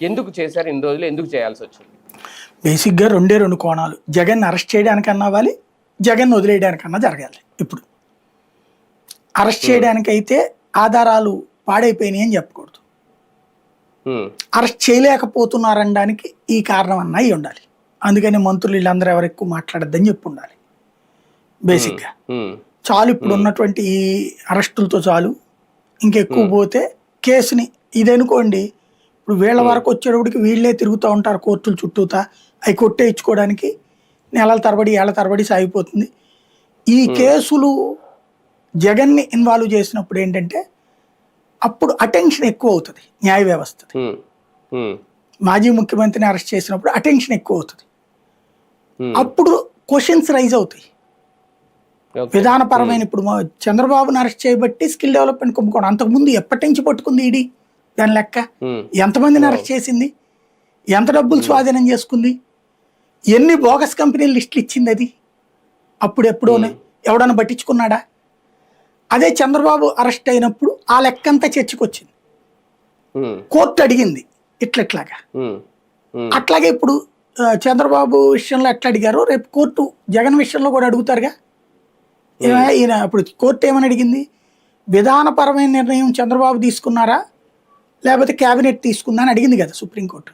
ఎందుకు చేశారు? ఇన్ని రోజులు ఎందుకు చేయాల్సి వచ్చింది? బేసిక్గా రెండే రెండు కోణాలు. జగన్ అరెస్ట్ చేయడానికన్నా అవ్వాలి జగన్ వదిలేయడానికన్నా జరగాలి ఇప్పుడు. అరెస్ట్ చేయడానికైతే ఆధారాలు పాడైపోయినాయి అని చెప్పకూడదు. ఉమ్, అరెస్ట్ చేయలేకపోతున్నారనడానికి ఈ కారణం అన్న అయి ఉండాలి. అందుకని మంత్రులు వీళ్ళందరూ ఎవరు ఎక్కువ మాట్లాడద్దని చెప్పి ఉండాలి బేసిక్గా ఉమ్, చాలు ఇప్పుడు ఉన్నటువంటి ఈ అరెస్టులతో చాలు. ఇంకెక్కువ పోతే కేసుని ఇదనుకోండి ఇప్పుడు వీళ్ళ వరకు వచ్చేటప్పటికి వీళ్ళే తిరుగుతూ ఉంటారు కోర్టుల చుట్టూతా. అవి కొట్టేయించుకోవడానికి నెలల తరబడి ఏళ్ళ తరబడి సాగిపోతుంది. ఈ కేసులు జగన్ని ఇన్వాల్వ్ చేసినప్పుడు ఏంటంటే అప్పుడు అటెన్షన్ ఎక్కువ అవుతుంది న్యాయ వ్యవస్థది. ఉమ్, ఉమ్, మాజీ ముఖ్యమంత్రిని అరెస్ట్ చేసినప్పుడు అటెన్షన్ ఎక్కువ అవుతుంది. అప్పుడు క్వశ్చన్స్ రైజ్ అవుతాయి. విధానపరమైన ఇప్పుడు చంద్రబాబును అరెస్ట్ చేయబట్టి స్కిల్ డెవలప్మెంట్ కుంభకోణం. అంతకుముందు ఎప్పటి నుంచి పట్టుకుంది ఈడీ? దాని లెక్క. ఎంతమందిని అరెస్ట్ చేసింది? ఎంత డబ్బులు స్వాధీనం చేసుకుంది? ఎన్ని బోగస్ కంపెనీలు లిస్టులు ఇచ్చింది అది? అప్పుడు ఎప్పుడోనే. ఎవడన్నా పట్టించుకున్నాడా? అదే చంద్రబాబు అరెస్ట్ అయినప్పుడు ఆ లెక్కంతా చర్చకొచ్చింది. ఉమ్, కోర్టు అడిగింది ఇట్లట్లాగా. అట్లాగే ఇప్పుడు చంద్రబాబు విషయంలో ఎట్లా అడిగారో రేపు కోర్టు జగన్ విషయంలో కూడా అడుగుతారుగా. ఈయన- ఈయన ఇప్పుడు కోర్టు ఏమని అడిగింది? విధానపరమైన నిర్ణయం చంద్రబాబు తీసుకున్నారా? లేకపోతే కేబినెట్ తీసుకుందా అని అడిగింది కదా సుప్రీంకోర్టు.